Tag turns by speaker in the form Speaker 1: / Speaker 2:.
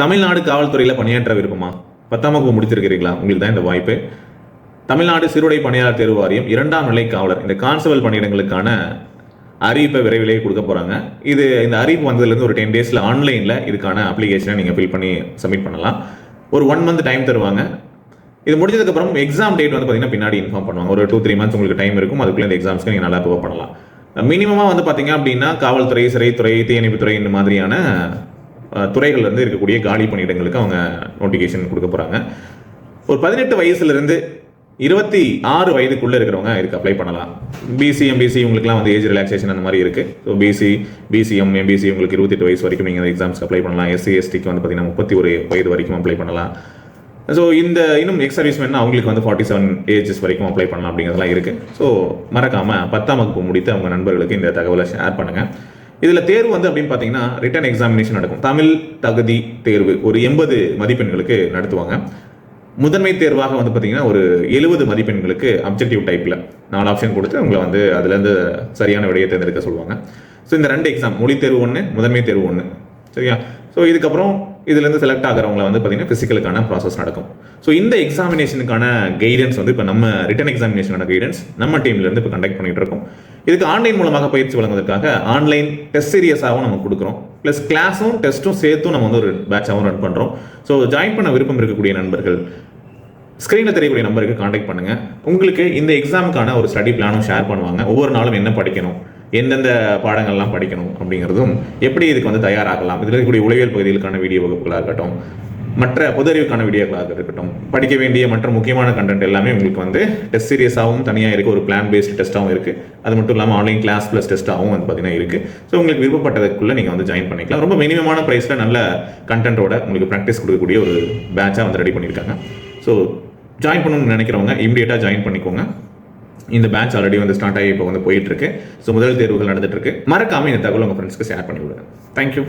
Speaker 1: தமிழ்நாடு காவல்துறையில் பணியாற்ற விருப்பமா? பத்தாம் வகுப்பு முடிச்சிருக்கிறீங்களா உங்களுக்கு தான் இந்த வாய்ப்பு. தமிழ்நாடு சிறுடை பணியாளர் தேர்வு வாரியம் இரண்டாம் நிலை காவலர். இந்த கான்ஸ்டபிள் பணியிடங்களுக்கான அறிவிப்பை விரைவிலேயே கொடுக்க போகிறாங்க இது இந்த அறிவிப்பு வந்ததுலேருந்து ஒரு டென் டேஸில் ஆன்லைனில் இதுக்கான அப்ளிகேஷனை நீங்கள் ஃபில் பண்ணி சப்மிட் பண்ணலாம். ஒரு ஒன் மந்த் டைம் தருவாங்க. இது முடிஞ்சதுக்கப்புறம் எக்ஸாம் டேட் வந்து பார்த்தீங்கன்னா பின்னாடி இன்ஃபார்ம் பண்ணுவாங்க. ஒரு டூ த்ரீ மந்த்ஸ் உங்களுக்கு டைம் இருக்கும். அதுக்குள்ளே இந்த எக்ஸாம்ஸ்க்கு நீங்கள் நல்லா ப்ரிப்பேர் பண்ணலாம். மினிமமாக வந்து பார்த்தீங்க அப்படின்னா காவல்துறை சிறைத்துறை தீயணைப்புத்துறை இந்த மாதிரியான துறைகள்லேருந்து இருக்கக்கூடிய காலி பணியிடங்களுக்கு அவங்க நோட்டிஃபிகேஷன் கொடுக்க போகிறாங்க ஒரு பதினெட்டு வயசுலேருந்து இருபத்தி ஆறு வயதுக்குள்ளே இருக்கிறவங்க இதுக்கு அப்ளை பண்ணலாம். பிசி எம்பிசி இவங்களுக்குலாம் வந்து ஏஜ் ரிலாக்ஸேஷன் அந்த மாதிரி இருக்குது ஸோ பிசி பிசிஎம் எம்பிசி உங்களுக்கு இருபத்தெட்டு வயசு வரைக்கும் நீங்கள் எக்ஸாம்ஸ்க்கு அப்ளை பண்ணலாம். எஸ்சி எஸ்டிக்கு வந்து பார்த்தீங்கன்னா முப்பத்தி ஒரு வயது வரைக்கும் அப்ளை பண்ணலாம். ஸோ இந்த இன்னும் எக்ஸ் சர்வீஸ்மேன் அவங்களுக்கு வந்து ஃபார்ட்டி செவன் ஏஜஸ் வரைக்கும் அப்ளை பண்ணலாம் அப்படிங்கிறதெல்லாம் இருக்குது ஸோ மறக்காமல் பத்தாம் வகுப்பு முடித்து அவங்க நண்பர்களுக்கு இந்த தகவலை ஷேர் பண்ணுங்கள் இதில் தேர்வு வந்து அப்படின்னு பார்த்தீங்கன்னா ரிட்டன் எக்ஸாமினேஷன் நடக்கும். தமிழ் தகுதி தேர்வு ஒரு எண்பது மதிப்பெண்களுக்கு நடத்துவாங்க. முதன்மை தேர்வாக வந்து பார்த்தீங்கன்னா ஒரு எழுபது மதிப்பெண்களுக்கு அப்ஜெக்டிவ் டைப்பில் நாலு ஆப்ஷன் கொடுத்து உங்களை வந்து அதுலேருந்து சரியான விடையை தேர்ந்தெடுக்க சொல்லுவாங்க. ஸோ இந்த ரெண்டு எக்ஸாம் மொழி தேர்வு ஒன்று முதன்மை தேர்வு ஒன்று சரியா? ஸோ இதுக்கப்புறம் இதுலேருந்து செலக்ட் ஆகிறவங்கள வந்து பார்த்தீங்கன்னா ஃபிசிக்கலுக்கான ப்ராசஸ் நடக்கும். ஸோ இந்த எக்ஸாமினேஷனுக்கான கைடன்ஸ் வந்து இப்போ நம்ம ரிட்டன் எக்ஸாமினேஷனுக்கான கைடன்ஸ் நம்ம டீம்லேருந்து இப்போ கண்டக்ட் பண்ணிகிட்டு இருக்கோம். இதுக்கு ஆன்லைன் மூலமாக பயிற்சி வழங்குவதற்காக ஆன்லைன் டெஸ்ட் சீரியஸாகவும் நம்ம கொடுக்குறோம். ப்ளஸ் கிளாஸும் டெஸ்ட்டும் சேர்த்தும் நம்ம வந்து ஒரு பேட்சாகவும் ரன் பண்ணுறோம் ஸோ ஜாயின் பண்ண விருப்பம் இருக்கக்கூடிய நண்பர்கள் ஸ்க்ரீனில் தெரியக்கூடிய நம்பருக்கு காண்டாக்ட் பண்ணுங்கள் உங்களுக்கு இந்த எக்ஸாமுக்கான ஒரு ஸ்டடி பிளானும் ஷேர் பண்ணுவாங்க. ஒவ்வொரு நாளும் என்ன படிக்கணும் எந்தெந்த பாடங்கள்லாம் படிக்கணும் அப்படிங்கிறதும் எப்படி இதுக்கு வந்து தயாராகலாம்? இதில் இருக்கக்கூடிய உளவியல் பகுதிகளுக்கான வீடியோ வகுப்புகளாக இருக்கட்டும் மற்ற பொது அறிவுக்கான வீடியோக்களாக இருக்கட்டும் படிக்க வேண்டிய மற்ற முக்கியமான கண்டென்ட் எல்லாமே உங்களுக்கு வந்து டெஸ்ட் சீரியஸாகவும் தனியாக இருக்குது ஒரு பிளான் பேஸ்ட் டெஸ்ட்டாகவும் இருக்குது அது மட்டும் இல்லாமல் ஆன்லைன் கிளாஸ் ப்ளஸ் டெஸ்ட்டாகவும் வந்து பார்த்தீங்கன்னா இருக்குது ஸோ உங்களுக்கு விருப்பப்பட்டதுக்குள்ளே நீங்கள் வந்து ஜாயின் பண்ணிக்கலாம். ரொம்ப மினிமமான ப்ரைஸில் நல்ல கண்டென்ட்டோட உங்களுக்கு ப்ராக்டிஸ் கொடுக்கக்கூடிய ஒரு பேட்சாக வந்து ரெடி பண்ணியிருக்காங்க ஸோ ஜாயின் பண்ணணும்னு நினைக்கிறவங்க இமீடியட்டாக ஜாயின் பண்ணிக்கோங்க. இந்த பேட்ச் ஆல்ரெடி வந்து ஸ்டார்ட் ஆகி இப்போ வந்து போயிட்டு இருக்கு. ஸோ முதல் தேர்வுகள் நடந்துட்டு இருக்கு. மறக்காம இந்த தகவல் உங்கள் ஃப்ரெண்ட்ஸ்க்கு ஷேர் பண்ணி விடுங்க தேங்க்யூ